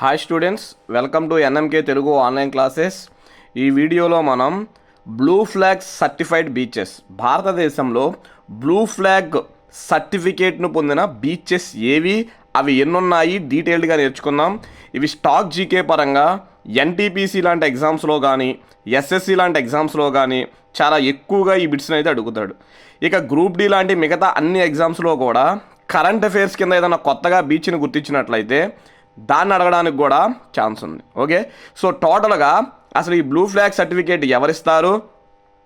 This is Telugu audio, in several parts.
Hi students welcome to NMK Telugu online classes ఈ వీడియోలో మనం బ్లూ ఫ్లాగ్ సర్టిఫైడ్ బీచెస్ భారతదేశంలో బ్లూ ఫ్లాగ్ సర్టిఫికేట్ను పొందిన బీచెస్ ఏవి? అవి ఎన్నున్నాయి? డీటెయిల్డ్గా నేర్చుకుందాం. ఇవి స్టాక్ జీకే పరంగా ఎన్టీపీసీ లాంటి ఎగ్జామ్స్లో కానీ ఎస్ఎస్సి లాంటి ఎగ్జామ్స్లో కానీ చాలా ఎక్కువగా ఈ బిట్స్ని అయితే అడుగుతాడు. ఇక గ్రూప్ డి లాంటి మిగతా అన్ని ఎగ్జామ్స్లో కూడా కరెంట్ అఫైర్స్ కింద ఏదైనా కొత్తగా బీచ్ని గుర్తించినట్లయితే దాన్ని అడగడానికి కూడా ఛాన్స్ ఉంది. ఓకే సో టోటల్గా అసలు ఈ బ్లూ ఫ్లాగ్ సర్టిఫికేట్ ఎవరిస్తారు?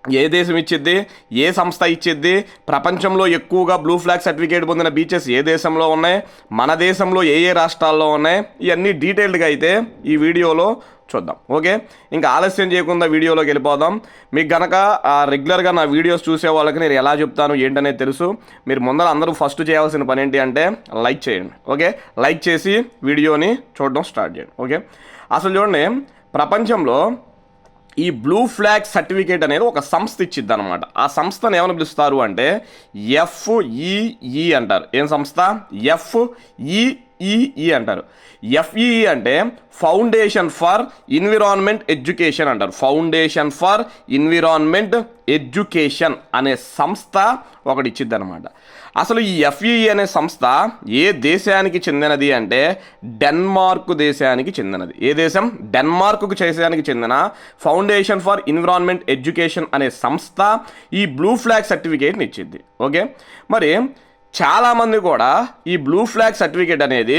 ఏ దేశం ఇచ్చిద్ది? ఏ సంస్థ ఇచ్చిద్ది? ప్రపంచంలో ఎక్కువగా బ్లూ ఫ్లాగ్ సర్టిఫికేట్ పొందిన బీచెస్ ఏ దేశంలో ఉన్నాయి? మన దేశంలో ఏ ఏ రాష్ట్రాల్లో ఉన్నాయి? ఇవన్నీ డీటెయిల్డ్గా అయితే ఈ వీడియోలో చూద్దాం. ఓకే? ఇంకా ఆలస్యం చేయకుండా వీడియోలోకి వెళ్ళిపోదాం. మీకు గనక రెగ్యులర్గా నా వీడియోస్ చూసే వాళ్ళకి నేను ఎలా చెప్తాను ఏంటనేది తెలుసు. మీరు ముందర అందరూ ఫస్ట్ చేయాల్సిన పని ఏంటి అంటే లైక్ చేయండి. ఓకే? లైక్ చేసి వీడియోని చూడడం స్టార్ట్ చేయండి. ఓకే? అసలు చూడండి ప్రపంచంలో ఈ బ్లూ ఫ్లాగ్ సర్టిఫికేట్ అనేది ఒక సంస్థ ఇచ్చిద్ది అనమాట ఆ సంస్థను ఏమని పిలుస్తారు అంటే ఎఫ్ఈఈ అంటారు. ఏం సంస్థ? ఎఫ్ఈఈ అంటారు. ఎఫ్ఈఈ అంటే ఫౌండేషన్ ఫర్ ఎన్విరాన్మెంట్ ఎడ్యుకేషన్ అంటారు. ఫౌండేషన్ ఫర్ ఎన్విరాన్మెంట్ ఎడ్యుకేషన్ అనే సంస్థ ఒకటి ఇచ్చిద్దనమాట అసలు ఈ ఎఫ్ఈఈ అనే సంస్థ ఏ దేశానికి చెందినది అంటే డెన్మార్క్ దేశానికి చెందినది. ఏ దేశం? డెన్మార్క్కు దేశానికి చెందిన ఫౌండేషన్ ఫర్ ఎన్విరాన్మెంట్ ఎడ్యుకేషన్ అనే సంస్థ ఈ బ్లూ ఫ్లాగ్ సర్టిఫికేట్ని ఇచ్చింది. ఓకే మరి చాలామంది కూడా ఈ బ్లూ ఫ్లాగ్ సర్టిఫికేట్ అనేది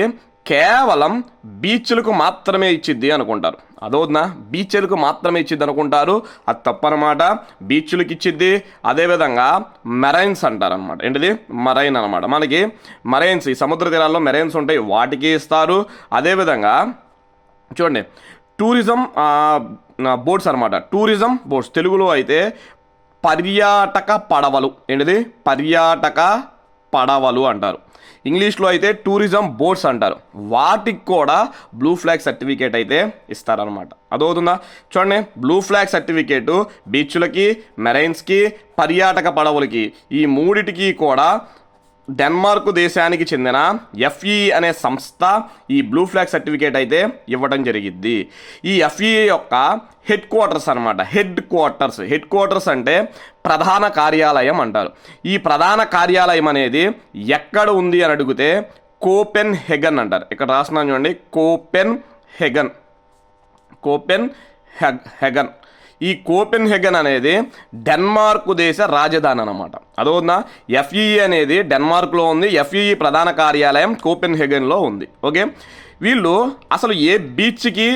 కేవలం బీచ్లకు మాత్రమే ఇచ్చిద్ది అనుకుంటారు. అదోనా బీచ్లకు మాత్రమే ఇచ్చిద్ది అనుకుంటారు. అది తప్పనమాట. బీచ్లకు ఇచ్చిద్ది. అదేవిధంగా మెరైన్స్ అంటారనమాట ఏంటిది? మరైన్ అనమాట మనకి మరైన్స్ ఈ సముద్ర తీరాల్లో మెరైన్స్ ఉంటాయి. వాటికి ఇస్తారు. అదేవిధంగా చూడండి టూరిజం బోట్స్ అనమాట టూరిజం బోట్స్ తెలుగులో అయితే పర్యాటక పడవలు. ఏంటిది? పర్యాటక పడవలు అంటారు. ఇంగ్లీష్లో అయితే టూరిజం బోట్స్ అంటారు. వాటికి కూడా బ్లూ ఫ్లాగ్ సర్టిఫికేట్ అయితే ఇస్తారనమాట అదవుతుందా చూడండి బ్లూ ఫ్లాగ్ సర్టిఫికేటు బీచ్లకి మెరైన్స్కి పర్యాటక పడవలకి ఈ మూడిటికి కూడా డెన్మార్క్ దేశానికి చెందిన ఎఫ్ఈ అనే సంస్థ ఈ బ్లూ ఫ్లాగ్ సర్టిఫికేట్ అయితే ఇవ్వడం జరిగిద్ది. ఈ ఎఫ్ఈ యొక్క హెడ్ క్వార్టర్స్ అనమాట హెడ్ క్వార్టర్స్. హెడ్ క్వార్టర్స్ అంటే ప్రధాన కార్యాలయం అంటారు. ఈ ప్రధాన కార్యాలయం అనేది ఎక్కడ ఉంది అని అడిగితే కోపెన్ హెగన్ అంటారు. ఇక్కడ రాస్తున్నాను చూడండి. కోపెన్ హెగన్ కోపెన్ హెగ్ హెగన్ ఈ కోపెన్ హెగన్ అనేది డెన్మార్క్ దేశ రాజధాని అనమాట అదవునా ఎఫ్ఈఈ అనేది డెన్మార్క్లో ఉంది ఎఫ్ఈఈ ప్రధాన కార్యాలయం కోపెన్ హెగన్లో ఉంది. ఓకే? వీళ్ళు అసలు ఏ బీచ్కి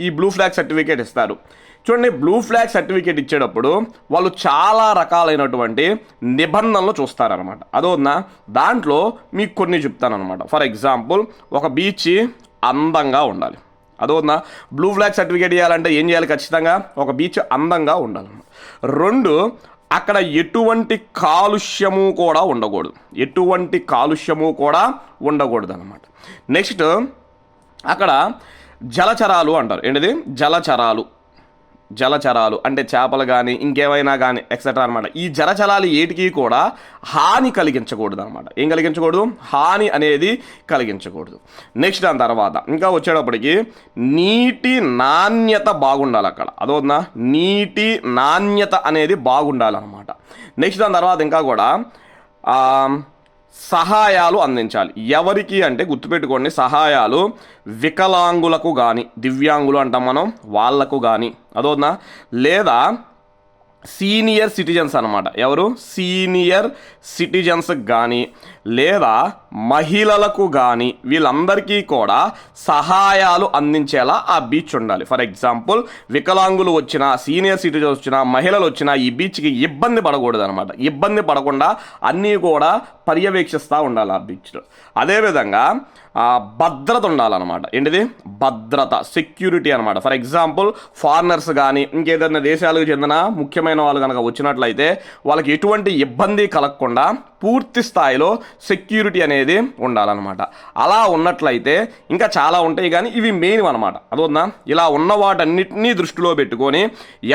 ఈ బ్లూ ఫ్లాగ్ సర్టిఫికేట్ ఇస్తారు? చూడండి బ్లూ ఫ్లాగ్ సర్టిఫికేట్ ఇచ్చేటప్పుడు వాళ్ళు చాలా రకాలైనటువంటి నిబంధనలు చూస్తారనమాట అదోనా దాంట్లో మీకు కొన్ని చెప్తానమాట ఫర్ ఎగ్జాంపుల్ ఒక బీచ్ అందంగా ఉండాలి. అదోనా బ్లూ ఫ్లాగ్ సర్టిఫికేట్ ఇవ్వాలంటే ఏం చేయాలి? ఖచ్చితంగా ఒక బీచ్ అందంగా ఉండాలి. రెండు అక్కడ ఎటువంటి కాలుష్యము కూడా ఉండకూడదు. ఎటువంటి కాలుష్యము కూడా ఉండకూడదు అనమాట నెక్స్ట్ అక్కడ జలచరాలు అంటారు. ఏంటిది? జలచరాలు. జలచరాలు అంటే చేపలు కానీ ఇంకేమైనా కానీ ఎక్సెట్రా అనమాట ఈ జలచరాలు ఏటికి కూడా హాని కలిగించకూడదు అనమాట ఏం కలిగించకూడదు? హాని అనేది కలిగించకూడదు. నెక్స్ట్ దాని తర్వాత ఇంకా వచ్చేటప్పటికి నీటి నాణ్యత బాగుండాలి అక్కడ. అదోనా నీటి నాణ్యత అనేది బాగుండాలన్నమాట. నెక్స్ట్ దాని తర్వాత ఇంకా కూడా సహాయాలు అందించాలి. ఎవరికి అంటే గుర్తుపెట్టుకోండి సహాయాలు వికలాంగులకు కానీ దివ్యాంగులు అంటాం మనం వాళ్ళకు కానీ అదోనా లేదా సీనియర్ సిటిజన్స్ అనమాట ఎవరు? సీనియర్ సిటిజన్స్కి కానీ లేదా మహిళలకు కానీ వీళ్ళందరికీ కూడా సహాయాలు అందించేలా ఆ బీచ్ ఉండాలి. ఫర్ ఎగ్జాంపుల్ వికలాంగులు వచ్చిన సీనియర్ సిటిజన్స్ వచ్చిన మహిళలు వచ్చిన ఈ బీచ్కి ఇబ్బంది పడకూడదు అనమాట ఇబ్బంది పడకుండా అన్నీ కూడా పర్యవేక్షిస్తూ ఉండాలి ఆ బీచ్లో అదేవిధంగా భద్రత ఉండాలన్నమాట. ఏంటిది? భద్రత సెక్యూరిటీ అనమాట ఫర్ ఎగ్జాంపుల్ ఫారినర్స్ కానీ ఇంకేదైనా దేశాలకు చెందిన ముఖ్యమైన వాళ్ళు కనుక వచ్చినట్లయితే వాళ్ళకి ఎటువంటి ఇబ్బంది కలగకుండా పూర్తి స్థాయిలో సెక్యూరిటీ అనేది ఉండాలన్నమాట. అలా ఉన్నట్లయితే ఇంకా చాలా ఉంటాయి కానీ ఇవి మెయిన్ అనమాట అదొందా ఇలా ఉన్న వాటన్నిటినీ దృష్టిలో పెట్టుకొని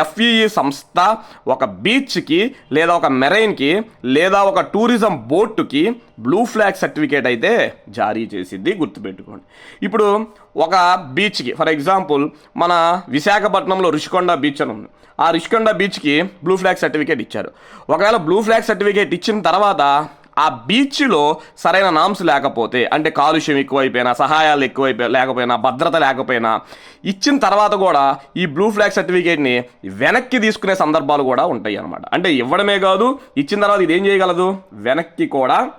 ఎఫ్ఈఈ సంస్థ ఒక బీచ్కి లేదా ఒక మెరైన్కి లేదా ఒక టూరిజం బోర్డుకి బ్లూ ఫ్లాగ్ సర్టిఫికేట్ అయితే జారీ చేసిద్ది గుర్తుపెట్టుకోండి. ఇప్పుడు ఒక బీచ్కి ఫర్ ఎగ్జాంపుల్ మన విశాఖపట్నంలో రుషికొండ బీచ్ అని ఉంది. ఆ రుషికొండ బీచ్కి బ్లూ ఫ్లాగ్ సర్టిఫికేట్ ఇచ్చారు. ఒకవేళ బ్లూ ఫ్లాగ్ సర్టిఫికేట్ ఇచ్చిన తర్వాత ఆ బీచ్లో సరైన నామ్స్ లేకపోతే అంటే కాలుష్యం ఎక్కువైపోయినా సహాయాలు ఎక్కువైపోయి లేకపోయినా భద్రత లేకపోయినా ఇచ్చిన తర్వాత కూడా ఈ బ్లూ ఫ్లాగ్ సర్టిఫికేట్ని వెనక్కి తీసుకునే సందర్భాలు కూడా ఉంటాయి అన్నమాట. అంటే ఇవ్వడమే కాదు ఇచ్చిన తర్వాత ఇది ఏం చేయగలదు? వెనక్కి కూడా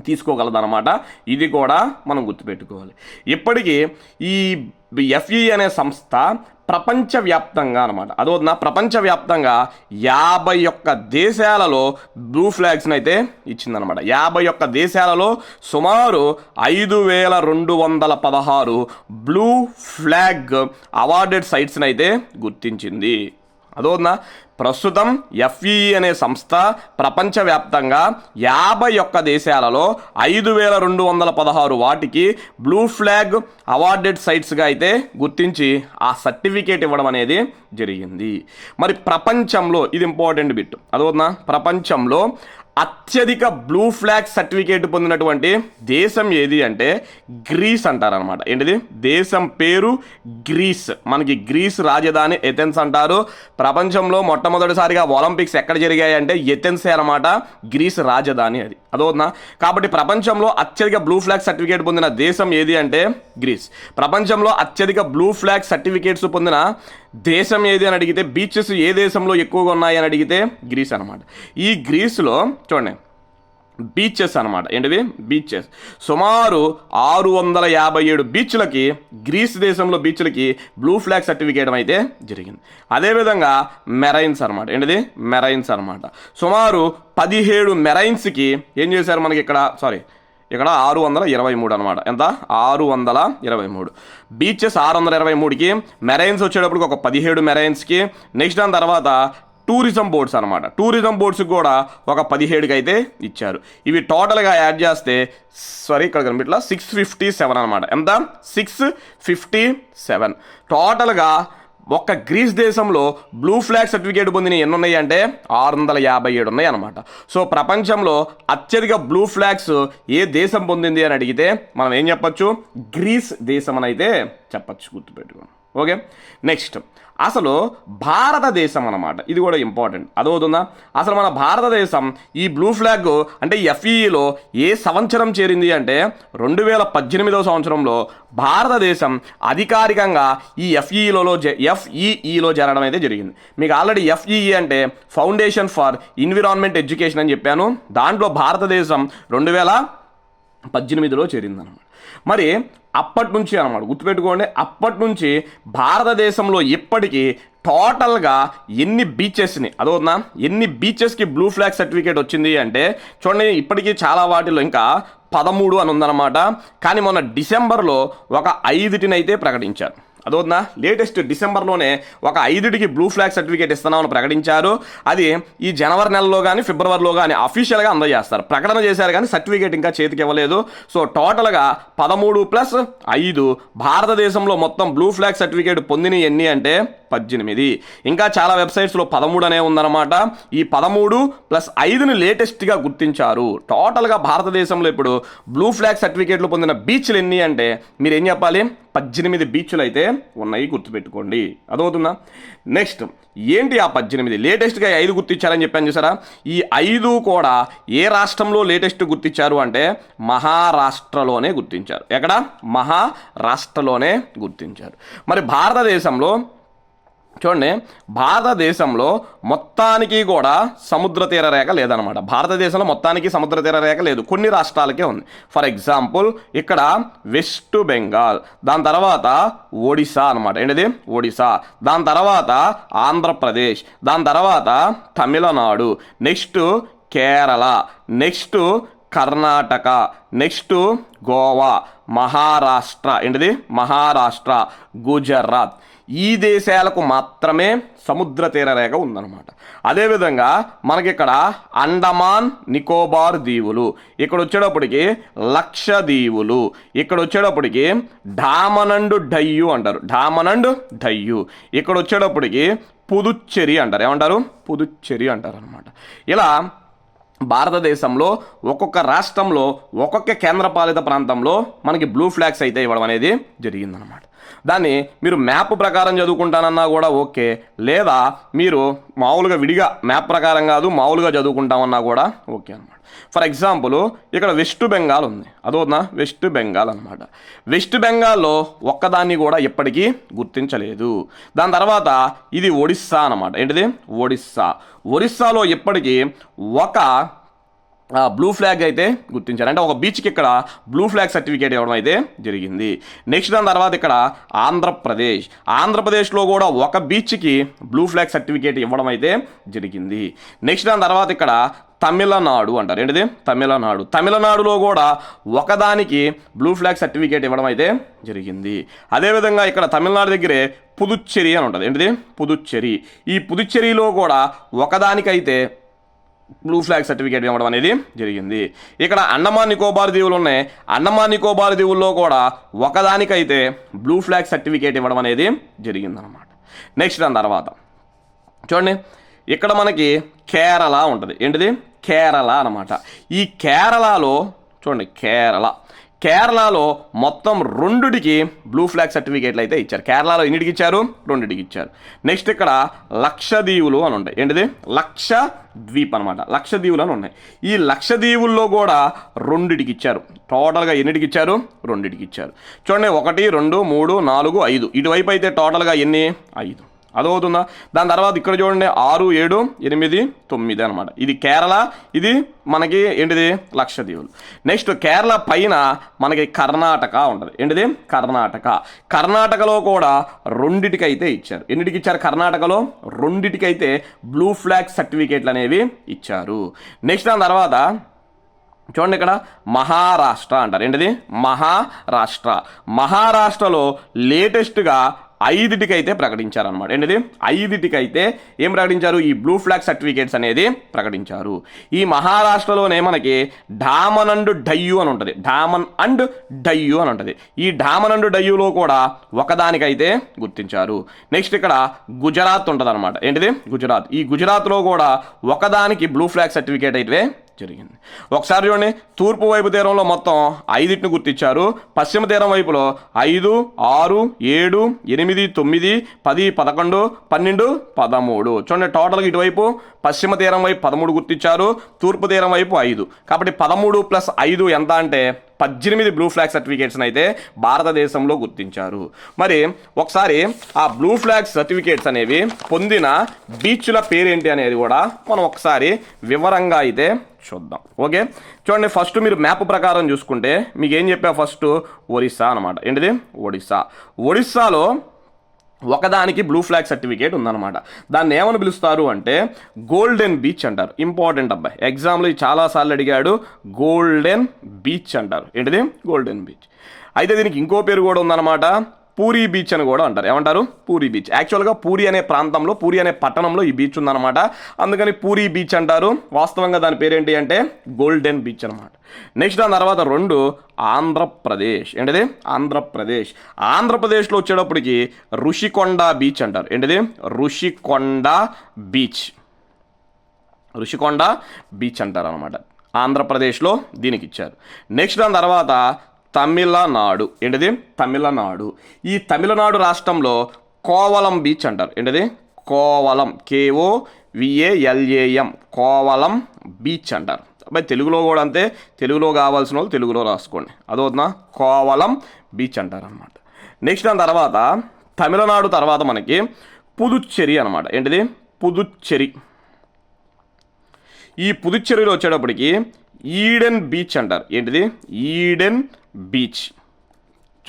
తీసుకోగలదనమాట ఇది కూడా మనం గుర్తుపెట్టుకోవాలి. ఇప్పటికీ ఈ ఎఫ్ఈ అనే సంస్థ ప్రపంచవ్యాప్తంగా అనమాట అదవుతుందా ప్రపంచవ్యాప్తంగా యాభై ఒక్క దేశాలలో బ్లూ ఫ్లాగ్స్ని అయితే ఇచ్చిందనమాట యాభై ఒక్క దేశాలలో సుమారు ఐదు వేల రెండు వందల పదహారు బ్లూ ఫ్లాగ్ అవార్డెడ్ సైట్స్ని అయితే గుర్తించింది. అదవుతుందా ప్రస్తుతం ఎఫ్ఈ అనే సంస్థ ప్రపంచవ్యాప్తంగా యాభై ఒక్క దేశాలలో ఐదు వేల రెండు వందల పదహారు వాటికి బ్లూ ఫ్లాగ్ అవార్డెడ్ సైట్స్గా అయితే గుర్తించి ఆ సర్టిఫికేట్ ఇవ్వడం అనేది జరిగింది. మరి ప్రపంచంలో ఇది ఇంపార్టెంట్ బిట్. అదోనా ప్రపంచంలో అత్యధిక బ్లూ ఫ్లాగ్ సర్టిఫికేట్ పొందినటువంటి దేశం ఏది అంటే గ్రీస్ అంటారనమాట ఏంటిది? దేశం పేరు గ్రీస్ మనకి గ్రీస్ రాజధాని ఎథెన్స్ అంటారు. ప్రపంచంలో మొట్టమొదటిసారిగా ఒలింపిక్స్ ఎక్కడ జరిగాయి అంటే ఎథెన్సే అనమాట గ్రీస్ రాజధాని అది. అదవునా కాబట్టి ప్రపంచంలో అత్యధిక బ్లూ ఫ్లాగ్ సర్టిఫికేట్ పొందిన దేశం ఏది అంటే గ్రీస్ ప్రపంచంలో అత్యధిక బ్లూ ఫ్లాగ్ సర్టిఫికేట్స్ పొందిన దేశం ఏది అని అడిగితే బీచెస్ ఏ దేశంలో ఎక్కువగా ఉన్నాయి అని అడిగితే గ్రీస్ అనమాట ఈ గ్రీస్లో చూడండి బీచెస్ అనమాట ఏంటివి? బీచెస్. సుమారు ఆరు వందల యాభై ఏడు బీచ్లకి గ్రీస్ దేశంలో బీచ్లకి బ్లూ ఫ్లాగ్ సర్టిఫికేట్ అయితే జరిగింది. అదేవిధంగా మెరైన్స్ అనమాట ఏంటిది? మెరైన్స్ అనమాట సుమారు పదిహేడు మెరైన్స్కి ఏం చేశారు మనకి ఇక్కడ? సారీ ఇక్కడ ఆరు వందల ఇరవై మూడు అనమాట ఎంత? ఆరు వందల ఇరవై మూడు. బీచెస్ ఆరు వందల ఇరవై మూడుకి మెరైన్స్ వచ్చేటప్పటికి ఒక పదిహేడు మెరైన్స్కి నెక్స్ట్ దాని తర్వాత టూరిజం బోర్డ్స్ అనమాట టూరిజం బోర్డ్స్కి కూడా ఒక పదిహేడుకి అయితే ఇచ్చారు. ఇవి టోటల్గా యాడ్ చేస్తే సారీ ఇక్కడ కనిపించలా సిక్స్ ఫిఫ్టీ సెవెన్ అనమాట ఎంత? సిక్స్ ఫిఫ్టీ సెవెన్ టోటల్గా ఒక్క గ్రీస్ దేశంలో బ్లూ ఫ్లాగ్ సర్టిఫికేట్ పొందిన ఎన్ని ఉన్నాయి అంటే ఆరు వందల యాభై ఏడు ఉన్నాయి అనమాట సో ప్రపంచంలో అత్యధిక బ్లూ ఫ్లాగ్స్ ఏ దేశం పొందింది అని అడిగితే మనం ఏం చెప్పచ్చు? గ్రీస్ దేశం అని అయితే చెప్పచ్చు గుర్తుపెట్టుకోండి. ఓకే? నెక్స్ట్ అసలు భారతదేశం అన్నమాట. ఇది కూడా ఇంపార్టెంట్ అదవుతుందా అసలు మన భారతదేశం ఈ బ్లూ ఫ్లాగ్ అంటే ఎఫ్ఈలో ఏ సంవత్సరం చేరింది అంటే రెండు వేల పద్దెనిమిదవ సంవత్సరంలో భారతదేశం అధికారికంగా ఈ ఎఫ్ఈలో ఎఫ్ఈఈలో చేరడం అయితే జరిగింది. మీకు ఆల్రెడీ ఎఫ్ఈఈ అంటే ఫౌండేషన్ ఫర్ ఎన్విరాన్మెంట్ ఎడ్యుకేషన్ అని చెప్పాను. దాంట్లో భారతదేశం రెండు వేల పద్దెనిమిదిలో చేరిందనమాట మరి అప్పటి నుంచి అనమాట గుర్తుపెట్టుకోండి అప్పటి నుంచి భారతదేశంలో ఇప్పటికీ టోటల్గా ఎన్ని బీచెస్ని అదవుతుందా ఎన్ని బీచెస్కి బ్లూ ఫ్లాగ్ సర్టిఫికేట్ వచ్చింది అంటే చూడండి ఇప్పటికీ చాలా వాటిలో ఇంకా పదమూడు అని ఉందన్నమాట. కానీ మొన్న డిసెంబర్లో ఒక ఐదుటినైతే ప్రకటించారు. అదోనా లేటెస్ట్ డిసెంబర్లోనే ఒక ఐదుటికి బ్లూ ఫ్లాగ్ సర్టిఫికేట్ ఇస్తున్నామని ప్రకటించారు. అది ఈ జనవరి నెలలో కానీ ఫిబ్రవరిలో కానీ అఫీషియల్గా అందజేస్తారు. ప్రకటన చేశారు కానీ సర్టిఫికేట్ ఇంకా చేతికి ఇవ్వలేదు. సో టోటల్గా పదమూడు ప్లస్ ఐదు భారతదేశంలో మొత్తం బ్లూ ఫ్లాగ్ సర్టిఫికేట్ పొందిన ఎన్ని అంటే పద్దెనిమిది. ఇంకా చాలా వెబ్సైట్స్లో పదమూడు అనే ఉందన్నమాట. ఈ పదమూడు ప్లస్ ఐదుని లేటెస్ట్గా గుర్తించారు. టోటల్గా భారతదేశంలో ఇప్పుడు బ్లూ ఫ్లాగ్ సర్టిఫికేట్లు పొందిన బీచ్లు ఎన్ని అంటే మీరు ఏం చెప్పాలి? పద్దెనిమిది బీచ్లు అయితే ఉన్నాయి గుర్తుపెట్టుకోండి. అదవుతుందా నెక్స్ట్ ఏంటి ఆ పద్దెనిమిది? లేటెస్ట్గా ఐదు గుర్తించారని చెప్పాను చూసారా? ఈ ఐదు కూడా ఏ రాష్ట్రంలో లేటెస్ట్ గుర్తించారు అంటే మహారాష్ట్రలోనే గుర్తించారు. ఎక్కడ? మహారాష్ట్రలోనే గుర్తించారు. మరి భారతదేశంలో చూడండి భారతదేశంలో మొత్తానికి కూడా సముద్ర తీర రేఖ లేదనమాట భారతదేశంలో మొత్తానికి సముద్ర తీర రేఖ లేదు. కొన్ని రాష్ట్రాలకే ఉంది. ఫర్ ఎగ్జాంపుల్ ఇక్కడ వెస్ట్ బెంగాల్ దాని తర్వాత ఒడిశా అనమాట ఏంటిది? ఒడిశా. దాని తర్వాత ఆంధ్రప్రదేశ్ దాని తర్వాత Tamil Nadu next Kerala next Karnataka next Goa Maharashtra. ఏంటిది? మహారాష్ట్ర గుజరాత్. ఈ దేశాలకు మాత్రమే సముద్ర తీర రేఖ ఉందన్నమాట. అదేవిధంగా మనకిక్కడ అండమాన్ నికోబార్ దీవులు ఇక్కడ వచ్చేటప్పటికి లక్షదీవులు ఇక్కడ వచ్చేటప్పటికి డామనండు డయ్యు అంటారు. డామనండ్ డయ్యు ఇక్కడ వచ్చేటప్పటికి పుదుచ్చెరి అంటారు. ఏమంటారు? పుదుచ్చెరి అంటారు అనమాట ఇలా భారతదేశంలో ఒక్కొక్క రాష్ట్రంలో ఒక్కొక్క కేంద్రపాలిత ప్రాంతంలో మనకి బ్లూ ఫ్లాగ్స్ అయితే ఇవ్వడం అనేది జరిగిందనమాట దాన్ని మీరు మ్యాప్ ప్రకారం చదువుకుంటానన్నా కూడా ఓకే. లేదా మీరు మామూలుగా విడిగా మ్యాప్ ప్రకారం కాదు మామూలుగా చదువుకుంటామన్నా కూడా ఓకే అనమాట ఫర్ ఎగ్జాంపుల్ ఇక్కడ వెస్ట్ బెంగాల్ ఉంది. అదోనా వెస్ట్ బెంగాల్ అనమాట వెస్ట్ బెంగాల్లో ఒక్కదాన్ని కూడా ఎప్పటికీ గుర్తించలేదు. దాని తర్వాత ఇది ఒడిస్సా అనమాట ఏంటిది? ఒడిస్సా. ఒడిస్సాలో ఎప్పటికీ ఒక బ్లూ ఫ్లాగ్ అయితే గుర్తించారు. అంటే ఒక బీచ్కి ఇక్కడ బ్లూ ఫ్లాగ్ సర్టిఫికేట్ ఇవ్వడం అయితే జరిగింది. నెక్స్ట్ దాని తర్వాత ఇక్కడ ఆంధ్రప్రదేశ్. ఆంధ్రప్రదేశ్లో కూడా ఒక బీచ్కి బ్లూ ఫ్లాగ్ సర్టిఫికేట్ ఇవ్వడం అయితే జరిగింది. నెక్స్ట్ దాని తర్వాత ఇక్కడ తమిళనాడు అంటారు. ఏంటిది? తమిళనాడు. తమిళనాడులో కూడా ఒకదానికి బ్లూ ఫ్లాగ్ సర్టిఫికేట్ ఇవ్వడం అయితే జరిగింది. అదేవిధంగా ఇక్కడ తమిళనాడు దగ్గరే పుదుచ్చేరి అని ఉంటుంది. ఏంటిది? పుదుచ్చేరి. ఈ పుదుచ్చేరిలో కూడా ఒకదానికైతే బ్లూ ఫ్లాగ్ సర్టిఫికేట్ ఇవ్వడం అనేది జరిగింది. ఇక్కడ అండమాన్ నికోబార్ దీవులు ఉన్నాయి. అండమాన్ నికోబార్ దీవుల్లో కూడా ఒకదానికైతే బ్లూ ఫ్లాగ్ సర్టిఫికేట్ ఇవ్వడం అనేది జరిగిందనమాట నెక్స్ట్ దాని తర్వాత చూడండి. ఇక్కడ మనకి కేరళ ఉంటుంది. ఏంటిది? కేరళ అనమాట ఈ కేరళలో చూడండి కేరళ. కేరళలో మొత్తం రెండుటికి బ్లూ ఫ్లాగ్ సర్టిఫికేట్లు అయితే ఇచ్చారు. కేరళలో ఎన్నిటికి ఇచ్చారు? రెండుటికి ఇచ్చారు. నెక్స్ట్ ఇక్కడ లక్షదీవులు అని ఉంటాయి. ఏంటిది? లక్ష ద్వీప్ అనమాట లక్షదీవులు అని ఉన్నాయి. ఈ లక్షదీవుల్లో కూడా రెండిటికి ఇచ్చారు. టోటల్గా ఎన్నిటికి ఇచ్చారు? రెండిటికి ఇచ్చారు. చూడండి ఒకటి రెండు మూడు నాలుగు ఐదు. ఇటువైపు అయితే టోటల్గా ఎన్ని? ఐదు. అదవుతుందా? దాని తర్వాత ఇక్కడ చూడండి ఆరు ఏడు ఎనిమిది తొమ్మిది అనమాట ఇది కేరళ ఇది మనకి ఏంటిది? లక్షద్వీపులు. నెక్స్ట్ కేరళ పైన మనకి కర్ణాటక ఉంటుంది. ఏంటిది? కర్ణాటక. కర్ణాటకలో కూడా రెండిటికైతే ఇచ్చారు. ఎన్నిటికి ఇచ్చారు కర్ణాటకలో? రెండిటికైతే బ్లూ ఫ్లాగ్ సర్టిఫికేట్లు అనేవి ఇచ్చారు. నెక్స్ట్ దాని తర్వాత చూడండి ఇక్కడ మహారాష్ట్ర అంటారు. ఏంటిది? మహారాష్ట్ర. మహారాష్ట్రలో లేటెస్ట్గా ఐదిటికైతే ప్రకటించారనమాట ఏంటిది? ఐదిటికైతే ఏం ప్రకటించారు? ఈ బ్లూ ఫ్లాగ్ సర్టిఫికేట్స్ అనేది ప్రకటించారు. ఈ మహారాష్ట్రలోనే మనకి డామన్ అండ్ డయ్యు అని ఉంటుంది. డామన్ అండ్ డయ్యు అని ఉంటుంది. ఈ డామన్ అండ్ డయ్యులో కూడా ఒకదానికైతే గుర్తించారు. నెక్స్ట్ ఇక్కడ గుజరాత్ ఉంటుంది అనమాట ఏంటిది? గుజరాత్. ఈ గుజరాత్లో కూడా ఒకదానికి బ్లూ ఫ్లాగ్ సర్టిఫికేట్ అయితే జరిగింది. ఒకసారి చూడండి తూర్పు వైపు తీరంలో మొత్తం ఐదింటిని గుర్తించారు. పశ్చిమ తీరం వైపులో ఐదు ఆరు ఏడు ఎనిమిది తొమ్మిది పది పదకొండు పన్నెండు పదమూడు. చూడండి టోటల్గా ఇటువైపు పశ్చిమ తీరం వైపు పదమూడు గుర్తించారు తూర్పు తీరం వైపు ఐదు. కాబట్టి పదమూడు ప్లస్ ఐదు ఎంత అంటే పద్దెనిమిది బ్లూ ఫ్లాగ్ సర్టిఫికేట్స్ని అయితే భారతదేశంలో గుర్తించారు. మరి ఒకసారి ఆ బ్లూ ఫ్లాగ్ సర్టిఫికేట్స్ అనేవి పొందిన బీచ్ల పేరేంటి అనేది కూడా మనం ఒకసారి వివరంగా అయితే చూద్దాం. ఓకే? చూడండి ఫస్ట్ మీరు మ్యాప్ ప్రకారం చూసుకుంటే మీకు ఏం చెప్పా ఫస్ట్ ఒరిస్సా అనమాట ఏంటిది? ఒడిస్సా. ఒడిస్సాలో ఒకదానికి బ్లూ ఫ్లాగ్ సర్టిఫికేట్ ఉందన్నమాట. దాన్ని ఏమని పిలుస్తారు అంటే గోల్డెన్ బీచ్ అంటారు. ఇంపార్టెంట్ అబ్బాయి. ఎగ్జామ్లో చాలాసార్లు అడిగాడు. గోల్డెన్ బీచ్ అంటారు. ఏంటిది? గోల్డెన్ బీచ్ అయితే దీనికి ఇంకో పేరు కూడా ఉందన్నమాట. పూరి బీచ్ అని కూడా అంటారు. ఏమంటారు? పూరి బీచ్. యాక్చువల్గా పూరి అనే ప్రాంతంలో పూరి అనే పట్టణంలో ఈ బీచ్ ఉందన్నమాట. అందుకని పూరి బీచ్ అంటారు. వాస్తవంగా దాని పేరేంటి అంటే గోల్డెన్ బీచ్ అనమాట నెక్స్ట్ దాని తర్వాత రెండు ఆంధ్రప్రదేశ్. ఏంటిది? ఆంధ్రప్రదేశ్. ఆంధ్రప్రదేశ్లో వచ్చేటప్పటికి ఋషికొండ బీచ్ అంటారు. ఏంటిది? ఋషికొండ బీచ్. ఋషికొండ బీచ్ అంటారు అనమాట ఆంధ్రప్రదేశ్లో దీనికి ఇచ్చారు. నెక్స్ట్ దాని తర్వాత తమిళనాడు. ఏంటిది? తమిళనాడు. ఈ తమిళనాడు రాష్ట్రంలో కోవలం బీచ్ అంటారు. ఏంటిది? Kovalam. KO VALAM Kovalam beach అంటారు. అబ్బాయి తెలుగులో కూడా అంతే. తెలుగులో కావాల్సిన వాళ్ళు తెలుగులో రాసుకోండి. అదవుతుందా కోవలం బీచ్ అంటారు అనమాట నెక్స్ట్ దాని తర్వాత తమిళనాడు తర్వాత మనకి పుదుచ్చేరి అనమాట ఏంటిది? పుదుచ్చేరి. ఈ పుదుచ్చేరిలో వచ్చేటప్పటికి ఈడెన్ బీచ్ అంటారు. ఏంటిది? Eden beach.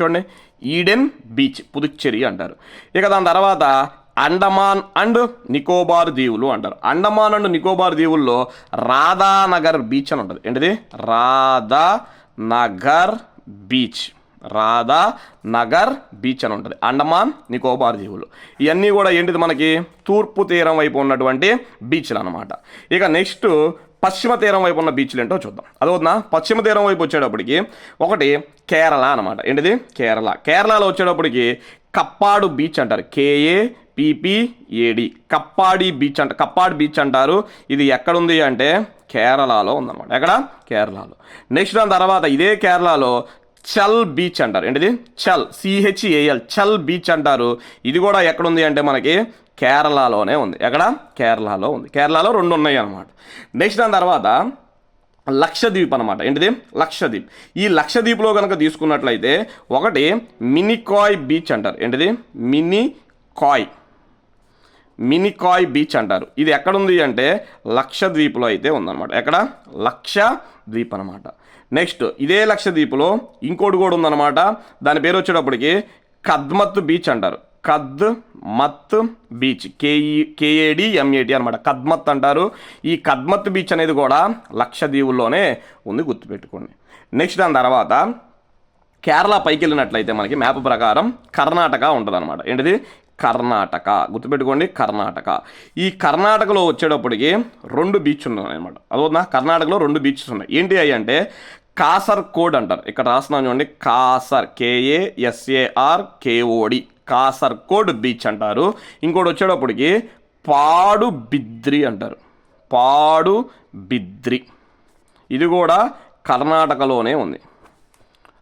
చూడండి. ఈడెన్ బీచ్ పుదుచ్చేరి అంటారు. ఇక దాని తర్వాత అండమాన్ అండ్ నికోబార్ దీవులు అంటారు. అండమాన్ అండ్ నికోబార్ దీవుల్లో రాధానగర్ బీచ్ అని ఉంటుంది. ఏంటిది? రాధా నగర్ బీచ్. రాధా నగర్ బీచ్ అని ఉంటుంది. అండమాన్ నికోబార్ దీవులు. ఇవన్నీ కూడా ఏంటిది మనకి? తూర్పు తీరం వైపు ఉన్నటువంటి బీచ్లు అనమాట ఇక నెక్స్ట్ పశ్చిమ తీరం వైపు ఉన్న బీచ్లు ఏంటో చూద్దాం. అదవుతుందా పశ్చిమ తీరం వైపు వచ్చేటప్పటికి ఒకటి కేరళ అనమాట ఏంటిది? కేరళ. కేరళలో వచ్చేటప్పటికి కప్పాడు బీచ్ అంటారు. కేఏ పిపిఏడి కప్పాడి బీచ్ అంట కప్పాడు బీచ్ అంటారు. ఇది ఎక్కడుంది అంటే కేరళలో ఉందన్నమాట. ఎక్కడ? కేరళలో. నెక్స్ట్ దాని తర్వాత ఇదే కేరళలో చల్ బీచ్ అంటారు. ఏంటిది? చల్. సిహెచ్ఏఎల్ చల్ బీచ్ అంటారు. ఇది కూడా ఎక్కడుంది అంటే మనకి కేరళలోనే ఉంది. ఎక్కడ? కేరళలో ఉంది. కేరళలో రెండు ఉన్నాయి అన్నమాట. నెక్స్ట్ దాని తర్వాత లక్షద్వీప్ అనమాట ఏంటిది? లక్షద్వీప్. ఈ లక్షద్వీప్లో కనుక తీసుకున్నట్లయితే ఒకటి మినికాయ్ బీచ్ అంటారు. ఏంటిది? మినికాయ్. మినికాయ్ బీచ్ అంటారు. ఇది ఎక్కడుంది అంటే లక్షద్వీప్లో అయితే ఉందన్నమాట. ఎక్కడ? లక్షద్వీప్ అనమాట నెక్స్ట్ ఇదే లక్షద్వీప్లో ఇంకోటి కూడా ఉందన్నమాట. దాని పేరు వచ్చేటప్పటికి కద్మత్ బీచ్ అంటారు. కద్ మత్ బీచ్. కేఈ కేఏడి ఎంఏటి అనమాట. కద్మత్ అంటారు. ఈ కద్మత్ బీచ్ అనేది కూడా లక్షద్వీపుల్లోనే ఉంది గుర్తుపెట్టుకోండి. నెక్స్ట్ దాని తర్వాత కేరళ పైకి వెళ్ళినట్లయితే మనకి మ్యాప్ ప్రకారం కర్ణాటక ఉంటుంది అనమాట ఏంటిది? కర్ణాటక. గుర్తుపెట్టుకోండి కర్ణాటక. ఈ కర్ణాటకలో వచ్చేటప్పటికి రెండు బీచ్ ఉన్నాయి అనమాట అదోనా కర్ణాటకలో రెండు బీచెస్ ఉన్నాయి. ఏంటి అవి అంటే కాసర్ కోడ్ అంటారు. ఇక్కడ రాస్తున్నాను చూడండి కాసర్. కేఏఎస్ఏఆర్ కేఓడి కాసర్కోడ్ బీచ్ అంటారు. ఇంకోటి వచ్చేటప్పటికి పాడు బిద్రి అంటారు. పాడు బిద్రి. ఇది కూడా కర్ణాటకలోనే ఉంది.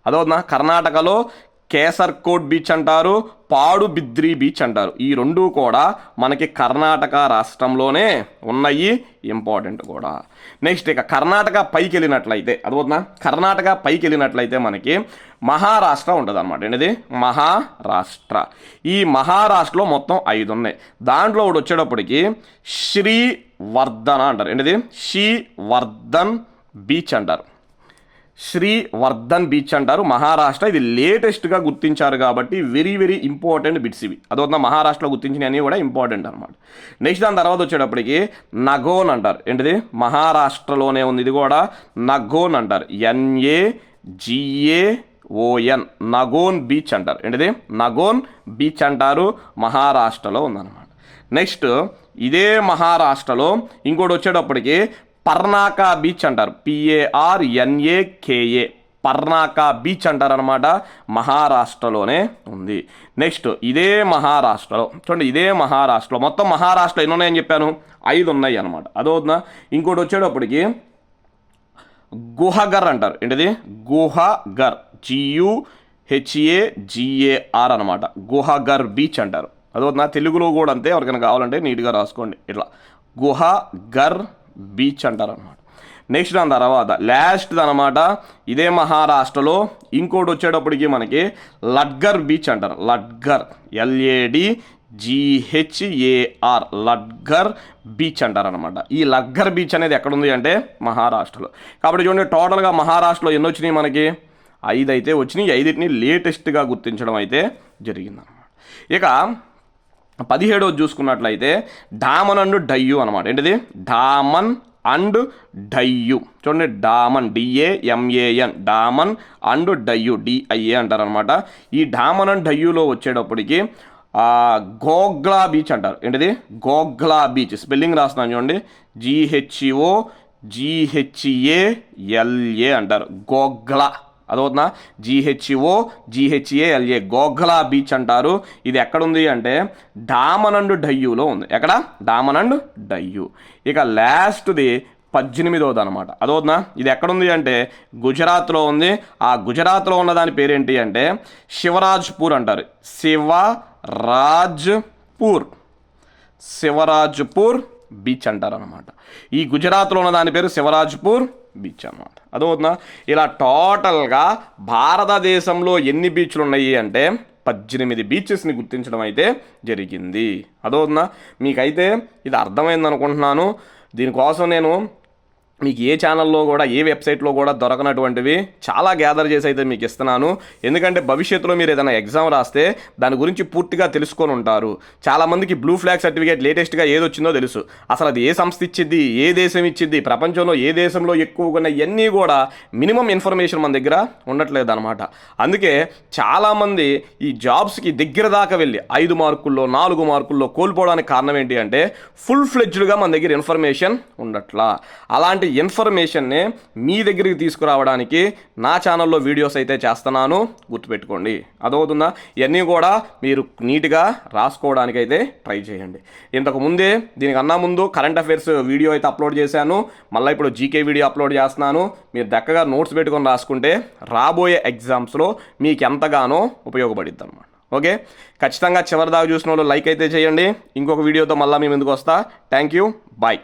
అదవునా కర్ణాటకలో కేసర్కోట్ బీచ్ అంటారు పాడు బిద్రి బీచ్ అంటారు. ఈ రెండు కూడా మనకి కర్ణాటక రాష్ట్రంలోనే ఉన్నాయి. ఇంపార్టెంట్ కూడా. నెక్స్ట్ ఇక కర్ణాటక పైకి వెళ్ళినట్లయితే అదవునా కర్ణాటక పైకి వెళ్ళినట్లయితే మనకి మహారాష్ట్ర ఉంటుంది అనమాట ఏంటిది? మహారాష్ట్ర. ఈ మహారాష్ట్రలో మొత్తం ఐదు ఉన్నాయి. దాంట్లో ఒకటి వచ్చేటప్పటికి శ్రీవర్ధన అంటారు. ఏంటిది? శ్రీవర్ధన్ బీచ్ అంటారు. శ్రీవర్ధన్ బీచ్ అంటారు. మహారాష్ట్ర ఇది లేటెస్ట్గా గుర్తించారు కాబట్టి వెరీ వెరీ ఇంపార్టెంట్ బిట్స్ ఇవి. అదొక మహారాష్ట్రలో గుర్తించినవి కూడా ఇంపార్టెంట్ అనమాట నెక్స్ట్ దాని తర్వాత వచ్చేటప్పటికి నగోన్ అంటారు. ఏంటిది? మహారాష్ట్రలోనే ఉంది ఇది కూడా. నగోన్ అంటారు. ఎన్ఏ జిఏ ఓఎన్ నగోన్ బీచ్ అంటారు. ఏంటిది? నగోన్ బీచ్ అంటారు. మహారాష్ట్రలో ఉందన్నమాట. నెక్స్ట్ ఇదే మహారాష్ట్రలో ఇంకోటి వచ్చేటప్పటికి పర్నాకా బీచ్ అంటారు. పిఏఆర్ఎన్ఏకేఏ పర్నాకా బీచ్ అంటారనమాట మహారాష్ట్రలోనే ఉంది. నెక్స్ట్ ఇదే మహారాష్ట్రలో. చూడండి ఇదే మహారాష్ట్రలో. మొత్తం మహారాష్ట్ర ఎన్ని ఉన్నాయని చెప్పాను? ఐదు ఉన్నాయి అనమాట అదవుతుందా ఇంకోటి వచ్చేటప్పటికి గుహగర్ అంటారు. ఏంటిది? గుహగర్. జియు హెచ్ఏ జిఏఆర్ అనమాట గుహగర్ బీచ్ అంటారు. అదవుతుందా తెలుగులో కూడా అంతే. ఎవరికైనా కావాలంటే నీట్గా రాసుకోండి. ఇట్లా. గుహగర్ బీచ్ అంటారు అనమాట నెక్స్ట్ దాని తర్వాత లాస్ట్ అనమాట ఇదే మహారాష్ట్రలో ఇంకోటి వచ్చేటప్పటికి మనకి లడ్గర్ బీచ్ అంటారు. లడ్గర్ ఎల్ఏడి జిహెచ్ఏఆర్ లడ్గర్ బీచ్ అంటారనమాట ఈ లడ్గర్ బీచ్ అనేది ఎక్కడుంది అంటే మహారాష్ట్రలో. కాబట్టి చూడండి టోటల్గా మహారాష్ట్రలో ఎన్ని వచ్చినాయి మనకి? ఐదు అయితే వచ్చినాయి. ఐదింటిని లేటెస్ట్గా గుర్తించడం అయితే జరిగిందనమాట ఇక పదిహేడవది చూసుకున్నట్లయితే డామన్ అండ్ డయ్యు అనమాట ఏంటిది? డామన్ అండ్ డయ్యు. చూడండి Daman D A M A N Daman and Diu D I A అంటారనమాట ఈ డామన్ అండ్ డయ్యులో వచ్చేటప్పటికి గోగ్లా బీచ్ అంటారు. ఏంటిది? గోగ్లా బీచ్. స్పెల్లింగ్ రాస్తున్నాను చూడండి. జిహెచ్ఓ జిహెచ్ఏఎల్ఏ అంటారు. గోగ్లా. అదవుతుందా జీహెచ్ఓ జిహెచ్ఏఎల్ఏ గోఘలా బీచ్ అంటారు. ఇది ఎక్కడుంది అంటే డామనండ్ డయ్యూలో ఉంది. ఎక్కడ? డామనండ్ డయ్యూ. ఇక లాస్ట్ది పద్దెనిమిదవది అనమాట అదవుతుందా ఇది ఎక్కడుంది అంటే గుజరాత్లో ఉంది. ఆ గుజరాత్లో ఉన్న దాని పేరేంటి అంటే శివరాజ్పూర్ అంటారు. శివరాజ్పూర్. శివరాజ్పూర్ బీచ్ అంటారు అనమాట ఈ గుజరాత్లో ఉన్న దాని పేరు శివరాజ్పూర్. బీచ్ అనమాట అదవుతుందా ఇలా టోటల్గా భారతదేశంలో ఎన్ని బీచ్లు ఉన్నాయి అంటే పద్దెనిమిది బీచెస్ని గుర్తించడం అయితే జరిగింది. అదవుతుందా మీకైతే ఇది అర్థమైంది అనుకుంటున్నాను దీనికోసం నేను మీకు ఏ ఛానల్లో కూడా ఏ వెబ్సైట్లో కూడా దొరకనటువంటివి చాలా గ్యాదర్ చేసి అయితే మీకు ఇస్తున్నాను. ఎందుకంటే భవిష్యత్తులో మీరు ఏదైనా ఎగ్జామ్ రాస్తే దాని గురించి పూర్తిగా తెలుసుకొని ఉంటారు. చాలామందికి బ్లూ ఫ్లాగ్ సర్టిఫికేట్ లేటెస్ట్గా ఏది వచ్చిందో తెలుసు. అసలు అది ఏ సంస్థ ఇచ్చిద్ది ఏ దేశం ఇచ్చిద్ది ప్రపంచంలో ఏ దేశంలో ఎక్కువగా ఇవన్నీ కూడా మినిమం ఇన్ఫర్మేషన్ మన దగ్గర ఉండట్లేదు అనమాట అందుకే చాలామంది ఈ జాబ్స్కి దగ్గర దాకా వెళ్ళి ఐదు మార్కుల్లో నాలుగు మార్కుల్లో కోల్పోవడానికి కారణం ఏంటి అంటే ఫుల్ ఫ్లెడ్జ్డ్గా మన దగ్గర ఇన్ఫర్మేషన్ ఉండట్లా. అలాంటి ఇన్ఫర్మేషన్ని మీ దగ్గరికి తీసుకురావడానికి నా ఛానల్లో వీడియోస్ అయితే చేస్తున్నాను. గుర్తుపెట్టుకోండి. అదవుతుందా ఇవన్నీ కూడా మీరు నీట్గా రాసుకోవడానికి అయితే ట్రై చేయండి. ఇంతకు ముందే దీనికన్నా ముందు కరెంట్ అఫైర్స్ వీడియో అయితే అప్లోడ్ చేశాను. మళ్ళీ ఇప్పుడు జీకే వీడియో అప్లోడ్ చేస్తున్నాను. మీరు దక్కగా నోట్స్ పెట్టుకొని రాసుకుంటే రాబోయే ఎగ్జామ్స్లో మీకు ఎంతగానో ఉపయోగపడుద్ది అనమాట ఓకే? ఖచ్చితంగా చివరిదాకా చూసిన వాళ్ళు లైక్ అయితే చేయండి. ఇంకొక వీడియోతో మళ్ళీ మేము ఎందుకు వస్తా? Thank you bye.